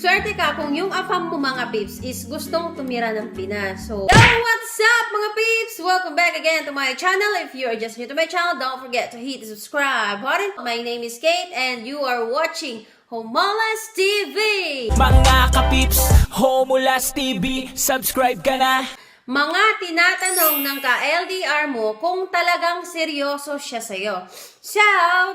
Swerte ka kung yung afam mo mga peeps is gustong tumira ng Pinas. So, Yo, what's up mga peeps? Welcome back again to my channel. If you are just new to my channel, don't forget to hit the subscribe button. My name is Kate and you are watching Homolas TV. Mga kapips, Homulas TV, subscribe ka na! Mga tinatanong ng ka-LDR mo kung talagang seryoso siya sa'yo. So,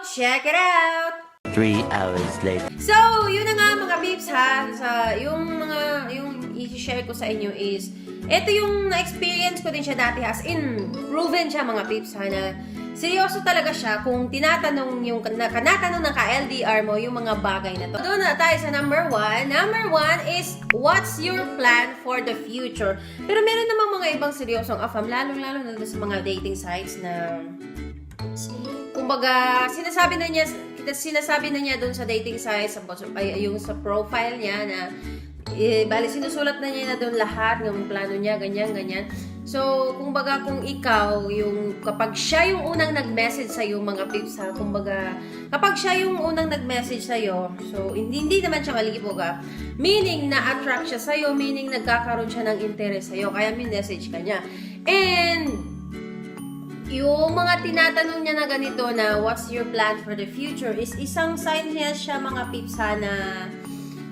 check it out! Three hours later. So, yun na nga mga peeps ha. Sa, yung mga, yung i-share ko sa inyo is, ito yung na-experience ko din siya dati as in, proven siya mga peeps ha na seryoso talaga siya kung tinatanong yung, na, kanatanong ng ka-LDR mo yung mga bagay na to. Doon na tayo sa number one. Number one is, what's your plan for the future? Pero meron namang mga ibang seryosong afam, lalo-lalo na sa mga dating sites na kumbaga, sinasabi na niya, sinasabi na niya doon sa dating site, sa, ay, yung sa profile niya na, eh, bali, sinusulat na niya na doon lahat ng plano niya, ganyan, ganyan. So, kumbaga, kung ikaw, yung, kapag siya yung unang nag-message sa'yo, mga pips ha, kumbaga, kapag siya yung unang nag-message sa'yo, so, hindi, hindi naman siya malibog ha, meaning na-attract siya sa'yo, meaning nagkakaroon siya ng interest sa'yo, kaya may message ka niya. And, yung mga tinatanong niya na ganito na what's your plan for the future? is isang sign niya siya mga pips ha na,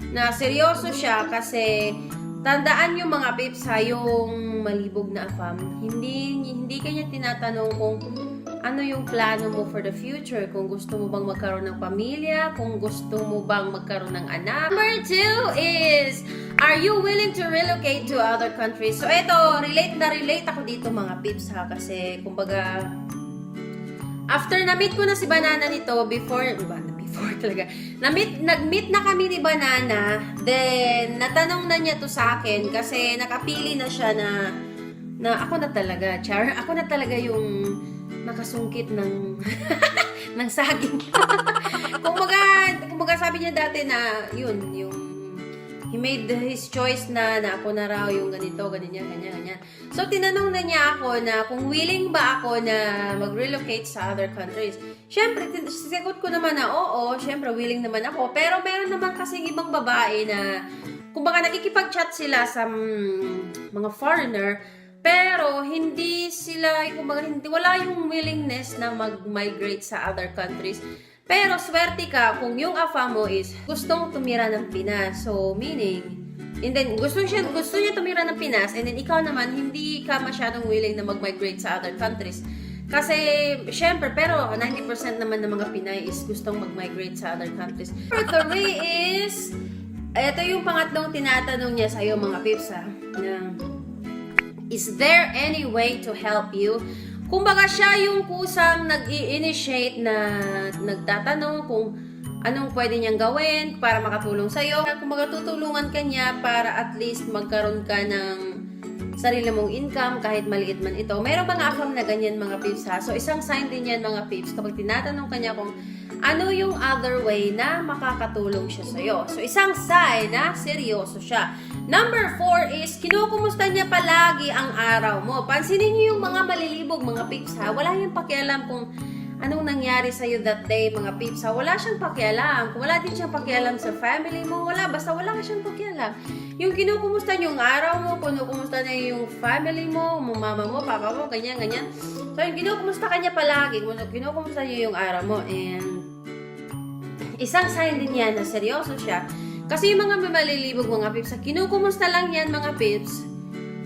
na seryoso siya kasi tandaan yung mga pips ha yung malibog na afam. Hindi hindi kanya tinatanong kung ano yung plano mo for the future kung gusto mo bang magkaroon ng pamilya kung gusto mo bang magkaroon ng anak number two is Are you willing to relocate to other countries? So, eto, relate na relate ako dito mga pips ha. Kasi, kumbaga, after na-meet ko na si Banana nito, before, ba, before talaga, na-meet, nag-meet na kami ni Banana, then, natanong na niya to sa akin kasi nakapili na siya na, na ako na talaga, Char, ako na talaga yung nakasungkit ng, ng saging. kumbaga, kumbaga sabi niya dati na, yun, yung, he made his choice na na ako na raw yung ganito, ganyan, ganyan, ganyan. So, tinanong na niya ako na kung willing ba ako na mag-relocate sa other countries. Siyempre, sagot ko naman na oo, siyempre willing naman ako. Pero meron naman kasing ibang babae na, kumbaga nakikipag-chat sila sa mm, mga foreigner, pero hindi sila, kumbaga hindi, wala yung willingness na mag-migrate sa other countries. Pero swerte ka kung yung afa mo is gustong tumira ng Pinas. So, meaning, and then gusto siya, gusto niya tumira ng Pinas and then ikaw naman, hindi ka masyadong willing na mag-migrate sa other countries. Kasi, syempre, pero 90% naman ng mga Pinay is gustong mag-migrate sa other countries. Number three is, ito yung pangatlong tinatanong niya sa'yo mga pips ha, na, is there any way to help you? Kumbaga siya yung kusang nag-i-initiate na nagtatanong kung anong pwede niyang gawin para makatulong sa'yo. Kumbaga tutulungan ka niya para at least magkaroon ka ng sarili mong income kahit maliit man ito. Meron mga afam na ganyan mga pips ha. So isang sign din yan mga pips kapag tinatanong ka niya kung ano yung other way na makakatulong siya sa'yo. So isang sign na seryoso siya. Number four is, kinukumusta niya palagi ang araw mo. Pansinin niyo yung mga malilibog, mga pips ha. Wala yung pakialam kung anong nangyari sa'yo that day, mga pips ha. Wala siyang pakialam. Kung wala din siyang pakialam sa family mo, wala. Basta wala ka siyang pakialam. Yung kinukumusta niyo yung araw mo, kinukumusta niya yung family mo, yung mama mo, papa mo, ganyan, ganyan. So, yung kinukumusta ka niya palagi, kinukumusta niya yung araw mo, and isang sign din yan na seryoso siya. Kasi yung mga malilibog mga pips, kinukumusta lang yan mga pips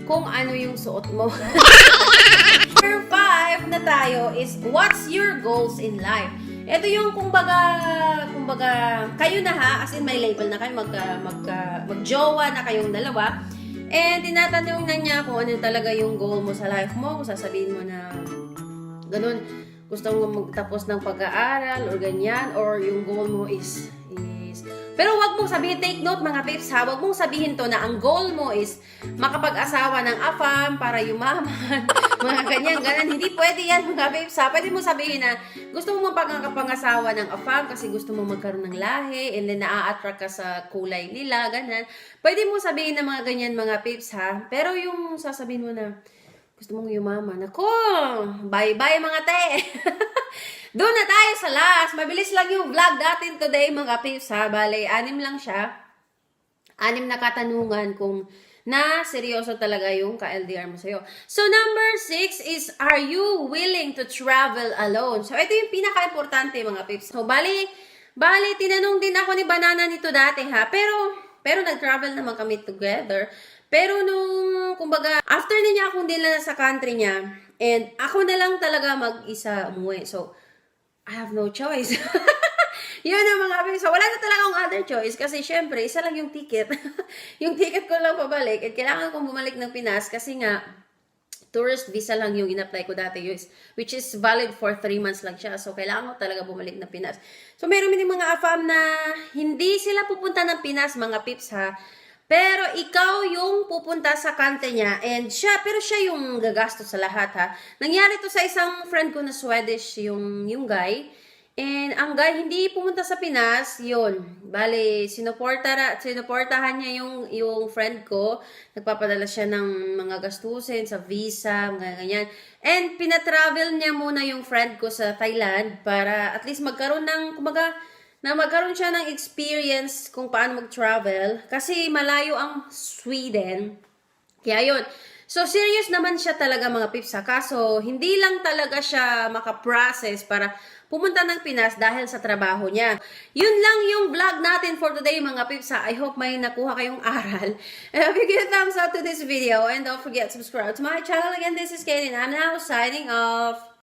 kung ano yung suot mo. Number five na tayo is, what's your goals in life? Ito yung kumbaga, kumbaga, kayo na ha, as in may label na kayo, magka, magka, magjowa na kayong dalawa. And tinatanong na niya kung ano talaga yung goal mo sa life mo, kung sasabihin mo na ganun, gusto mo magtapos ng pag-aaral or ganyan, or yung goal mo is, is pero wag mong sabihin, take note mga pips ha, wag mong sabihin to na ang goal mo is makapag-asawa ng afam para yumaman, mga ganyan, ganyan. Hindi pwede yan mga pips ha. Pwede mo sabihin na gusto mo mapagkakapangasawa ng afam kasi gusto mo magkaroon ng lahi and then naa-attract ka sa kulay nila, ganyan. Pwede mo sabihin na mga ganyan mga pips ha. Pero yung sasabihin mo na, gusto mong yumaman. Ako, bye-bye mga te. Doon na tayo sa last. Mabilis lang yung vlog natin today mga pips ha. Bale, anim lang siya. anim na katanungan kung na seryoso talaga yung ka-LDR mo sa'yo. So, number six is, are you willing to travel alone? So, ito yung pinaka-importante mga pips. So, bali, bali, tinanong din ako ni Banana nito dati ha, pero, pero nag-travel naman kami together. Pero nung, kumbaga, after na niya akong dinala sa country niya, and ako na lang talaga mag-isa umuwi. So, I have no choice. Yun ang mga pips. So, wala na talaga akong other choice kasi syempre, isa lang yung ticket. yung ticket ko lang pabalik at kailangan kong bumalik ng Pinas kasi nga, tourist visa lang yung in-apply ko dati, which is valid for 3 months lang siya. So, kailangan ko talaga bumalik ng Pinas. So, meron din mga AFAM na hindi sila pupunta ng Pinas, mga pips ha. Pero ikaw yung pupunta sa country niya and siya, pero siya yung gagasto sa lahat ha. Nangyari to sa isang friend ko na Swedish, yung, yung guy. And ang guy, hindi pumunta sa Pinas, yun. Bale, sinuporta, sinuportahan niya yung, yung friend ko. Nagpapadala siya ng mga gastusin sa visa, mga ganyan. And pinatravel niya muna yung friend ko sa Thailand para at least magkaroon ng, kumaga, na magkaroon siya ng experience kung paano mag-travel. Kasi malayo ang Sweden. Kaya yun. So, serious naman siya talaga mga pips ha. Kaso, hindi lang talaga siya makaprocess para pumunta ng Pinas dahil sa trabaho niya. Yun lang yung vlog natin for today mga pips ha. I hope may nakuha kayong aral. And if you give a thumbs up to this video and don't forget to subscribe to my channel. Again, this is Katie and I'm now signing off.